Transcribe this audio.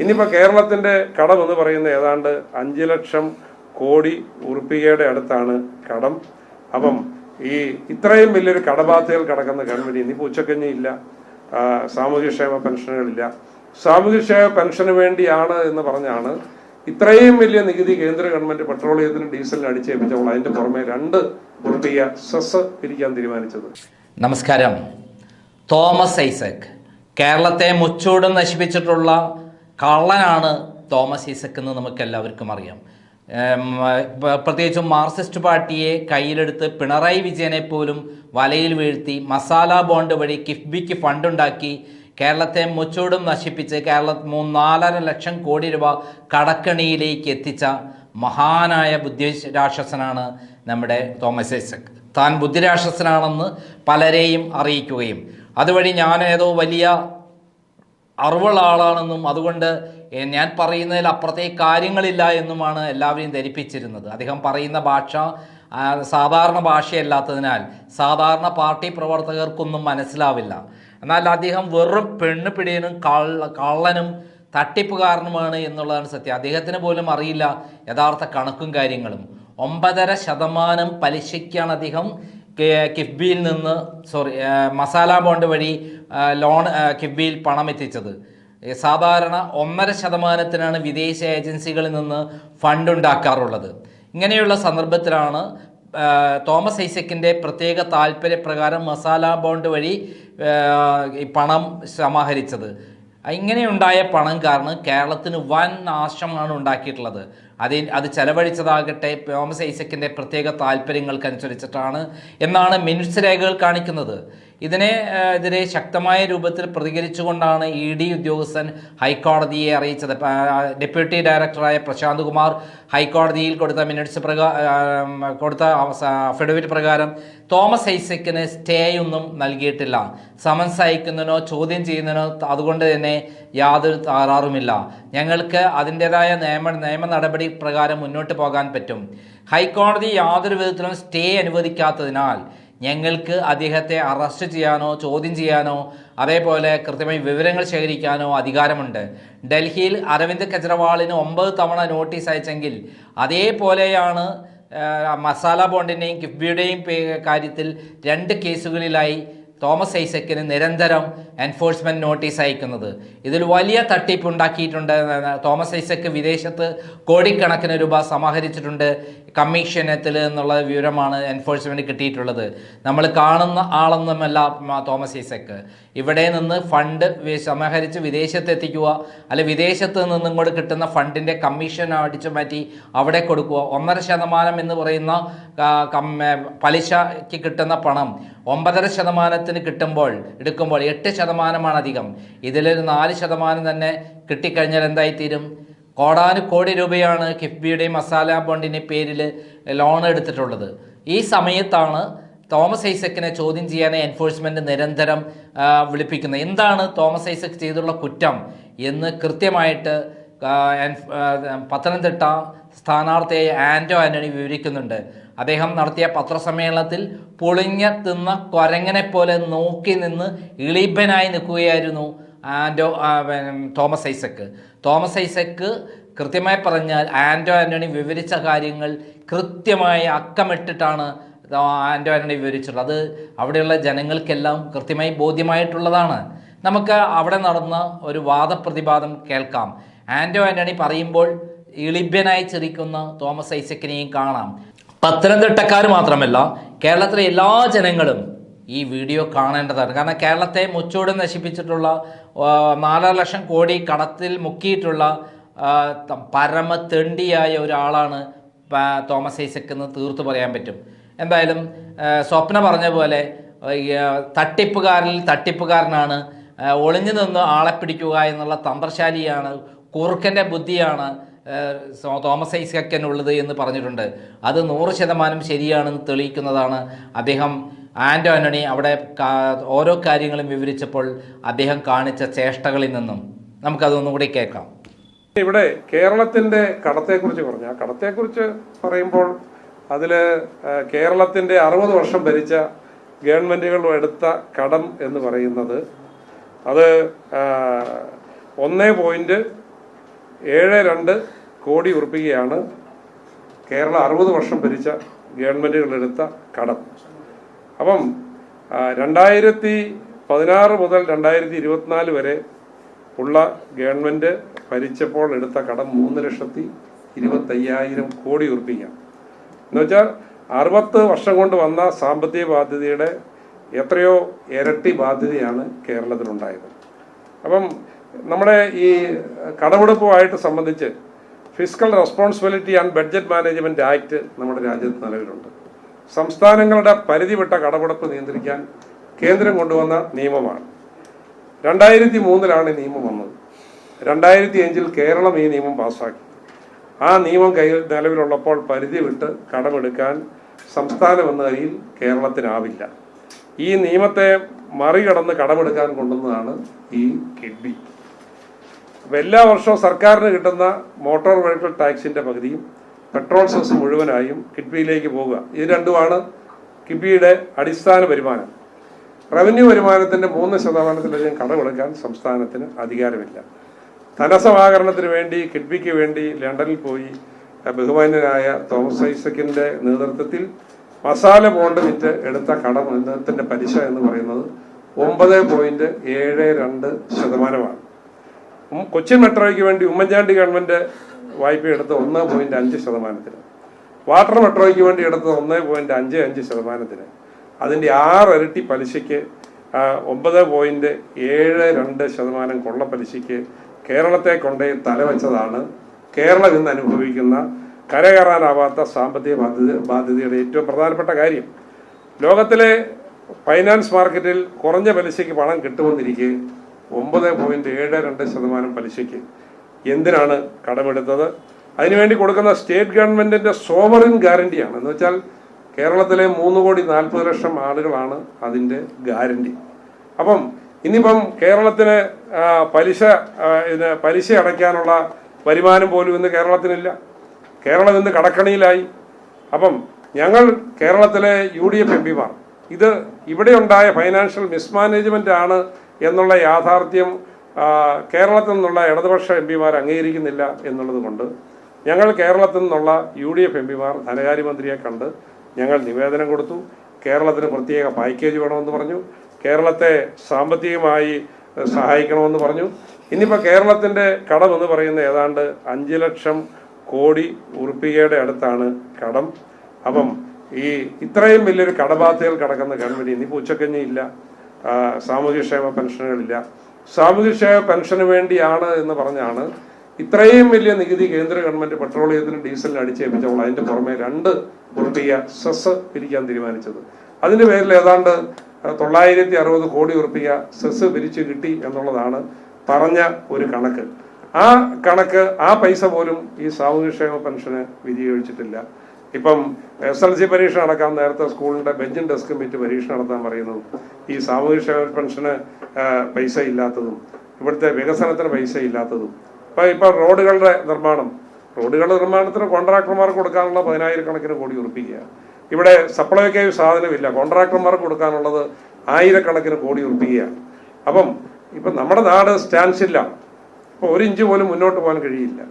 ഇനിയിപ്പോൾ കേരളത്തിന്റെ കടം എന്ന് പറയുന്ന ഏതാണ്ട് അഞ്ച് ലക്ഷം കോടി ഉറുപ്പികയുടെ അടുത്താണ് കടം. അപ്പം ഈ ഇത്രയും വലിയൊരു കടബാധ്യതകൾ കിടക്കുന്ന ഗവൺമെന്റ് ഇനിയിപ്പോൾ ഉച്ചക്കഞ്ഞി ഇല്ല സാമൂഹ്യക്ഷേമ പെൻഷനുകളില്ല സാമൂഹ്യക്ഷേമ പെൻഷന് വേണ്ടിയാണ് എന്ന് പറഞ്ഞാണ് ഇത്രയും വലിയ നികുതി കേന്ദ്ര ഗവൺമെന്റ് പെട്രോളിയത്തിനും ഡീസലിനും അടിച്ചേൽപ്പിച്ചപ്പോൾ അതിന്റെ പുറമെ രണ്ട് ഉറുപ്പിക സെസ് പിരിക്കാൻ തീരുമാനിച്ചത്. നമസ്കാരം. തോമസ് ഐസക് കേരളത്തെ മുച്ചൂടും നശിപ്പിച്ചിട്ടുള്ള കള്ളനാണ് തോമസ് ഈസക്ക് എന്ന് നമുക്ക് എല്ലാവർക്കും അറിയാം പ്രത്യേകിച്ചും മാർക്സിസ്റ്റ് പാർട്ടിയെ കയ്യിലെടുത്ത് പിണറായി വിജയനെ പോലും വലയിൽ വീഴ്ത്തി മസാല ബോണ്ട് വഴി കിഫ്ബിക്ക് ഫണ്ടുണ്ടാക്കി കേരളത്തെ മുച്ചൂടും നശിപ്പിച്ച് കേരള മൂന്ന് നാലര ലക്ഷം കോടി രൂപ കടക്കണിയിലേക്ക് എത്തിച്ച മഹാനായ ബുദ്ധിരാക്ഷസനാണ് നമ്മുടെ തോമസ് ഐസക് താൻ ബുദ്ധിരാക്ഷസനാണെന്ന് പലരെയും അറിയിക്കുകയും അതുവഴി ഞാൻ ഏതോ വലിയ അറിവുള്ള ആളാണെന്നും അതുകൊണ്ട് ഞാൻ പറയുന്നതിൽ അപ്പുറത്തേക്ക് കാര്യങ്ങളില്ല എന്നുമാണ് എല്ലാവരെയും ധരിപ്പിച്ചിരുന്നത്. അദ്ദേഹം പറയുന്ന ഭാഷ സാധാരണ ഭാഷയല്ലാത്തതിനാൽ സാധാരണ പാർട്ടി പ്രവർത്തകർക്കൊന്നും മനസ്സിലാവില്ല. എന്നാൽ അദ്ദേഹം വെറും പെണ്ണ് പിടിയനും കള്ള കള്ളനും തട്ടിപ്പുകാരനുമാണ് എന്നുള്ളതാണ് സത്യം. അദ്ദേഹത്തിന് പോലും അറിയില്ല യഥാർത്ഥ കണക്കും കാര്യങ്ങളും. ഒമ്പതര ശതമാനം പലിശയ്ക്കാണ് അദ്ദേഹം കിഫ്ബിയിൽ നിന്ന് സോറി മസാല ബോണ്ട് വഴി ലോൺ കിഫ്ബിയിൽ പണം എത്തിച്ചത്. സാധാരണ ഒന്നര ശതമാനത്തിനാണ് വിദേശ ഏജൻസികളിൽ നിന്ന് ഫണ്ട് ഉണ്ടാക്കാറുള്ളത്. ഇങ്ങനെയുള്ള സന്ദർഭത്തിലാണ് തോമസ് ഐസക്കിന്റെ പ്രത്യേക താല്പര്യപ്രകാരം മസാല ബോണ്ട് വഴി പണം സമാഹരിച്ചത്. ഇങ്ങനെയുണ്ടായ പണം കാരണം കേരളത്തിന് വൻ നാശമാണ് ഉണ്ടാക്കിയിട്ടുള്ളത്. അതിൽ അത് ചെലവഴിച്ചതാകട്ടെ തോമസ് ഐസക്കിന്റെ പ്രത്യേക താല്പര്യങ്ങൾക്കനുസരിച്ചിട്ടാണ് എന്നാണ് മിനിറ്റ്സ് രേഖകൾ കാണിക്കുന്നത്. ഇതിനെ എതിരെ ശക്തമായ രൂപത്തിൽ പ്രതികരിച്ചുകൊണ്ടാണ് ഇ ഡി ഉദ്യോഗസ്ഥൻ ഹൈക്കോടതിയെ അറിയിച്ചത്. ഡെപ്യൂട്ടി ഡയറക്ടറായ പ്രശാന്ത് കുമാർ ഹൈക്കോടതിയിൽ കൊടുത്ത മിനിറ്റ്സ് പ്രകാ കൊടുത്ത അഫിഡവിറ്റ് പ്രകാരം തോമസ് ഐസക്കിന് സ്റ്റേ ഒന്നും നൽകിയിട്ടില്ല. സമൻസ് അയക്കുന്നതിനോ ചോദ്യം ചെയ്യുന്നതിനോ അതുകൊണ്ട് തന്നെ യാതൊരു താറാറുമില്ല ഞങ്ങൾക്ക് അതിന്റെതായ നിയമ നിയമ നടപടി പ്രകാരം മുന്നോട്ട് പോകാൻ പറ്റും. ഹൈക്കോടതി യാതൊരു വിധത്തിലും സ്റ്റേ അനുവദിക്കാത്തതിനാൽ ഞങ്ങൾക്ക് അദ്ദേഹത്തെ അറസ്റ്റ് ചെയ്യാനോ ചോദ്യം ചെയ്യാനോ അതേപോലെ കൃത്യമായി വിവരങ്ങൾ ശേഖരിക്കാനോ അധികാരമുണ്ട്. ഡൽഹിയിൽ അരവിന്ദ് കെജ്രിവാളിന് ഒമ്പത് തവണ നോട്ടീസ് അയച്ചെങ്കിൽ അതേപോലെയാണ് മസാല ബോണ്ടിന്റെയും കിഫ്ബിയുടെയും കാര്യത്തിൽ രണ്ട് കേസുകളിലായി തോമസ് ഐസക്കിന് നിരന്തരം എൻഫോഴ്സ്മെന്റ് നോട്ടീസ് അയക്കുന്നത്. ഇതിൽ വലിയ തട്ടിപ്പ് ഉണ്ടാക്കിയിട്ടുണ്ട് തോമസ് ഐസക്ക് വിദേശത്ത് കോടിക്കണക്കിന് രൂപ സമാഹരിച്ചിട്ടുണ്ട് കമ്മീഷനത്തിൽ എന്നുള്ള വിവരമാണ് എൻഫോഴ്സ്മെന്റ് കിട്ടിയിട്ടുള്ളത്. നമ്മൾ കാണുന്ന ആളൊന്നുമല്ല തോമസ് ഐസക്ക്. ഇവിടെ നിന്ന് ഫണ്ട് സമാഹരിച്ച് വിദേശത്ത് എത്തിക്കുക അല്ലെ വിദേശത്ത് നിന്നും കൂടെ കിട്ടുന്ന ഫണ്ടിന്റെ കമ്മീഷൻ അടിച്ചു മാറ്റി അവിടെ കൊടുക്കുക. ഒന്നര ശതമാനം എന്ന് പറയുന്ന പലിശയ്ക്ക് കിട്ടുന്ന പണം ഒമ്പതര ശതമാനത്തിന് കിട്ടുമ്പോൾ എടുക്കുമ്പോൾ എട്ട് ശതമാനമാണ് അധികം. ഇതിലൊരു നാല് ശതമാനം തന്നെ കിട്ടിക്കഴിഞ്ഞാൽ എന്തായിത്തീരും? കോടാനു കോടി രൂപയാണ് കിഫ്ബിയുടെയും മസാല ബോണ്ടിന്റെ പേരിൽ ലോൺ എടുത്തിട്ടുള്ളത്. ഈ സമയത്താണ് തോമസ് ഐസക്കിനെ ചോദ്യം ചെയ്യാൻ എൻഫോഴ്സ്മെന്റ് നിരന്തരം വിളിപ്പിക്കുന്നത്. എന്താണ് തോമസ് ഐസക് ചെയ്തുള്ള കുറ്റം എന്ന് കൃത്യമായിട്ട് പത്തനംതിട്ട സ്ഥാനാർത്ഥിയായ ആന്റോ ആന്റണി വിവരിക്കുന്നുണ്ട്. അദ്ദേഹം നടത്തിയ പത്രസമ്മേളനത്തിൽ പൊളിഞ്ഞ തിന്ന കൊരങ്ങനെ പോലെ നോക്കി നിന്ന് ഇളിബനായി നിൽക്കുകയായിരുന്നു ആൻഡോ തോമസ് ഐസക്ക്. തോമസ് ഐസക്ക് കൃത്യമായി പറഞ്ഞാൽ ആൻഡോ ആന്റണി വിവരിച്ച കാര്യങ്ങൾ കൃത്യമായി അക്കമിട്ടിട്ടാണ് ആന്റോ ആന്റണി വിവരിച്ചിട്ടുള്ളത് അത് അവിടെയുള്ള ജനങ്ങൾക്കെല്ലാം കൃത്യമായി ബോധ്യമായിട്ടുള്ളതാണ്. നമുക്ക് അവിടെ നടന്ന ഒരു വാദപ്രതിവാദം കേൾക്കാം. ആന്റോ ആന്റണി പറയുമ്പോൾ ഇളിഭ്യനായി ചിരിക്കുന്ന തോമസ് ഐസക്കിനെയും കാണാം. പത്തനംതിട്ടക്കാർ മാത്രമല്ല കേരളത്തിലെ എല്ലാ ജനങ്ങളും ഈ വീഡിയോ കാണേണ്ടതാണ്. കാരണം കേരളത്തെ മുച്ചോട് നശിപ്പിച്ചിട്ടുള്ള നാലര ലക്ഷം കോടി കടത്തിൽ മുക്കിയിട്ടുള്ള പരമ തെണ്ടിയായ ഒരാളാണ് തോമസ് ഐസക് എന്ന് തീർത്തു പറയാൻ പറ്റും. എന്തായാലും സ്വപ്ന പറഞ്ഞ പോലെ തട്ടിപ്പുകാരിൽ തട്ടിപ്പുകാരനാണ് ഒളിഞ്ഞു നിന്ന് ആളെ പിടിക്കുക എന്നുള്ള തന്ത്രശാലിയാണ് കുറുക്കന്റെ ബുദ്ധിയാണ് ആ, ഐസക്കൻ ഉള്ളത് എന്ന് പറഞ്ഞിട്ടുണ്ട്. അത് നൂറ് ശതമാനം ശരിയാണെന്ന് തെളിയിക്കുന്നതാണ് അദ്ദേഹം ആന്റോ ആന്റണി അവിടെ ഓരോ കാര്യങ്ങളും വിവരിച്ചപ്പോൾ അദ്ദേഹം കാണിച്ച ചേഷ്ടകളിൽ നിന്നും. നമുക്കതൊന്നും കൂടി കേൾക്കാം. ഇവിടെ കേരളത്തിന്റെ കടത്തെക്കുറിച്ച് പറഞ്ഞു ആ കടത്തെക്കുറിച്ച് പറയുമ്പോൾ അതിൽ കേരളത്തിന്റെ അറുപത് വർഷം ഭരിച്ച ഗവൺമെന്റുകൾ എടുത്ത കടം എന്ന് പറയുന്നത് അത് ഒന്നേ പോയിന്റ് ഏഴ് രണ്ട് കോടി ഉറപ്പിക്കുകയാണ്. കേരളം അറുപത് വർഷം ഭരിച്ച ഗവൺമെന്റുകളെടുത്ത കടം. അപ്പം രണ്ടായിരത്തി പതിനാറ് മുതൽ രണ്ടായിരത്തി ഇരുപത്തിനാല് വരെ ഉള്ള ഗവൺമെന്റ് ഭരിച്ചപ്പോൾ എടുത്ത കടം മൂന്ന് ലക്ഷത്തി ഇരുപത്തയ്യായിരം കോടി ഉറപ്പിക്കാം. എന്നുവെച്ചാൽ അറുപത്ത് വർഷം കൊണ്ട് വന്ന സാമ്പത്തിക ബാധ്യതയുടെ എത്രയോ ഇരട്ടി ബാധ്യതയാണ് കേരളത്തിലുണ്ടായത്. അപ്പം നമ്മുടെ ഈ കടമെടുപ്പുമായിട്ട് സംബന്ധിച്ച് fiscal responsibility and budget management act നമ്മുടെ രാജ്യത്ത് നിലവിലുണ്ട്. സംസ്ഥാനങ്ങളുടെ പരിധി വിട്ട കടമെടുപ്പ് നിയന്ത്രിക്കാൻ കേന്ദ്രം കൊണ്ടുവന്ന നിയമമാണ്. രണ്ടായിരത്തി മൂന്നിലാണ് ഈ നിയമം വന്നത്. രണ്ടായിരത്തി അഞ്ചിൽ കേരളം ഈ നിയമം പാസ്സാക്കി. ആ നിയമം കയ്യിൽ നിലവിലുള്ളപ്പോൾ പരിധി വിട്ട് കടമെടുക്കാൻ സംസ്ഥാനം എന്ന നിലയിൽ കേരളത്തിനാവില്ല. ഈ നിയമത്തെ മറികടന്ന് കടമെടുക്കാൻ കൊണ്ടുവന്നതാണ് ഈ കിഡ്ബി. അപ്പോൾ എല്ലാ വർഷവും സർക്കാരിന് കിട്ടുന്ന മോട്ടോർ വെഹിക്കിൾ ടാക്സിന്റെ പകുതിയും പെട്രോൾ സെസ് മുഴുവനായും കിഡ്ബിയിലേക്ക് പോവുക ഇത് രണ്ടുമാണ് കിഡ്ബിയുടെ അടിസ്ഥാന വരുമാനം. റവന്യൂ വരുമാനത്തിന്റെ മൂന്ന് ശതമാനത്തിലധികം കടമെടുക്കാൻ സംസ്ഥാനത്തിന് അധികാരമില്ല. ധനസമാഹരണത്തിന് വേണ്ടി കിഡ്ബിക്ക് വേണ്ടി ലണ്ടനിൽ പോയി ബഹുമാന്യനായ തോമസ് ഐസക്കിന്റെ നേതൃത്വത്തിൽ മസാല ബോണ്ട് വിറ്റ് എടുത്ത കടം എന്നതിന്റെ പലിശ എന്ന് പറയുന്നത് ഒമ്പത് പോയിന്റ് ഏഴ് രണ്ട് ശതമാനമാണ്. കൊച്ചിൻ മെട്രോയ്ക്ക് വേണ്ടി ഉമ്മൻചാണ്ടി ഗവൺമെന്റ് വായ്പ എടുത്ത് ഒന്ന് പോയിന്റ് അഞ്ച് ശതമാനത്തിന്. വാട്ടർ മെട്രോയ്ക്ക് വേണ്ടി എടുത്തത് ഒന്ന് പോയിന്റ് അഞ്ച് അഞ്ച് ശതമാനത്തിന്. അതിന്റെ ആറ് ഇരട്ടി പലിശയ്ക്ക് ഒമ്പത് പോയിന്റ് ഏഴ് രണ്ട് ശതമാനം കൊള്ള പലിശയ്ക്ക് കേരളത്തെ കൊണ്ടേ തലവെച്ചതാണ്. കേരളം ഇന്ന് അനുഭവിക്കുന്ന കരകയറാനാവാത്ത സാമ്പത്തിക ബാധ്യത ബാധ്യതയുടെ ഏറ്റവും പ്രധാനപ്പെട്ട കാര്യം. ലോകത്തിലെ ഫൈനാൻസ് മാർക്കറ്റിൽ കുറഞ്ഞ പലിശയ്ക്ക് പണം കിട്ടുമെന്നിരിക്കെ ഒമ്പത് പോയിന്റ് ഏഴ് രണ്ട് ശതമാനം പലിശയ്ക്ക് എന്തിനാണ് കടമെടുത്തത്? അതിനുവേണ്ടി കൊടുക്കുന്ന സ്റ്റേറ്റ് ഗവൺമെന്റിന്റെ സോവറിൻ ഗ്യാരണ്ടിയാണ്. എന്ന് വെച്ചാൽ കേരളത്തിലെ മൂന്ന് കോടി നാൽപ്പത് ലക്ഷം ആളുകളാണ് അതിന്റെ ഗ്യാരണ്ടി. അപ്പം ഇനിയിപ്പം കേരളത്തിന് പലിശ ഇതിന് പലിശ അടയ്ക്കാനുള്ള വരുമാനം പോലും ഇന്ന് കേരളത്തിനില്ല. കേരളം ഇന്ന് കടക്കണിയിലായി. അപ്പം ഞങ്ങൾ കേരളത്തിലെ യു ഡി എഫ് എം പിമാർ ഇത് ഇവിടെ ഉണ്ടായ ഫൈനാൻഷ്യൽ മിസ്മാനേജ്മെന്റ് ആണ് എന്നുള്ള യാഥാർത്ഥ്യം കേരളത്തിൽ നിന്നുള്ള ഇടതുപക്ഷ എം പിമാർ അംഗീകരിക്കുന്നില്ല എന്നുള്ളത് കൊണ്ട് ഞങ്ങൾ കേരളത്തിൽ നിന്നുള്ള യു ഡി എഫ് എം പിമാർ ധനകാര്യമന്ത്രിയെ കണ്ട് ഞങ്ങൾ നിവേദനം കൊടുത്തു. കേരളത്തിന് പ്രത്യേക പാക്കേജ് വേണമെന്ന് പറഞ്ഞു. കേരളത്തെ സാമ്പത്തികമായി സഹായിക്കണമെന്ന് പറഞ്ഞു. ഇനിയിപ്പോൾ കേരളത്തിന്റെ കടം എന്ന് പറയുന്ന ഏതാണ്ട് അഞ്ച് ലക്ഷം കോടി ഉറുപ്പികയുടെ അടുത്താണ് കടം. അപ്പം ഈ ഇത്രയും വലിയൊരു കടബാധ്യതകൾ കിടക്കുന്ന ഗവൺമെന്റ് ഇനിയിപ്പോൾ ഉച്ചക്കഞ്ഞി ഇല്ല. ആ, സാമൂഹ്യക്ഷേമ പെൻഷനുകളില്ല. സാമൂഹ്യക്ഷേമ പെൻഷന് വേണ്ടിയാണ് എന്ന് പറഞ്ഞാണ് ഇത്രയും വലിയ നികുതി കേന്ദ്ര ഗവൺമെന്റ് പെട്രോളിയത്തിനും ഡീസലിനും അടിച്ചേൽപ്പിച്ചപ്പോൾ അതിന്റെ പുറമെ രണ്ട് ഉറുപ്പിക സെസ് പിരിക്കാൻ തീരുമാനിച്ചത്. അതിന്റെ പേരിൽ ഏതാണ്ട് തൊള്ളായിരത്തി അറുപത് കോടി ഉറുപ്പിക സെസ് പിരിച്ചു കിട്ടി എന്നുള്ളതാണ് പറഞ്ഞ ഒരു കണക്ക്. ആ കണക്ക് ആ പൈസ പോലും ഈ സാമൂഹ്യക്ഷേമ പെൻഷന് വിനിയോഗിച്ചിട്ടില്ല. ഇപ്പം എസ് എൽ സി പരീക്ഷ നടക്കാൻ നേരത്തെ സ്കൂളിന്റെ ബെഞ്ചും ഡെസ്കും വിറ്റ് പരീക്ഷ നടത്താൻ പറയുന്നതും ഈ സാമൂഹിക പെൻഷന് പൈസ ഇല്ലാത്തതും ഇവിടുത്തെ വികസനത്തിന് പൈസ ഇല്ലാത്തതും. ഇപ്പം ഇപ്പം റോഡുകളുടെ നിർമ്മാണം റോഡുകളുടെ നിർമ്മാണത്തിന് കോൺട്രാക്ടർമാർക്ക് കൊടുക്കാനുള്ള പതിനായിരക്കണക്കിന് കോടി ഉറപ്പിക്കുക. ഇവിടെ സപ്ലൈക്ക് സാധനമില്ല കോൺട്രാക്ടർമാർക്ക് കൊടുക്കാനുള്ളത് ആയിരക്കണക്കിന് കോടി ഉറപ്പിക്കുക. അപ്പം ഇപ്പം നമ്മുടെ നാട് സ്റ്റാൻസ് ഇല്ല. ഒരു ഇഞ്ച് പോലും മുന്നോട്ട് പോകാൻ കഴിയില്ല.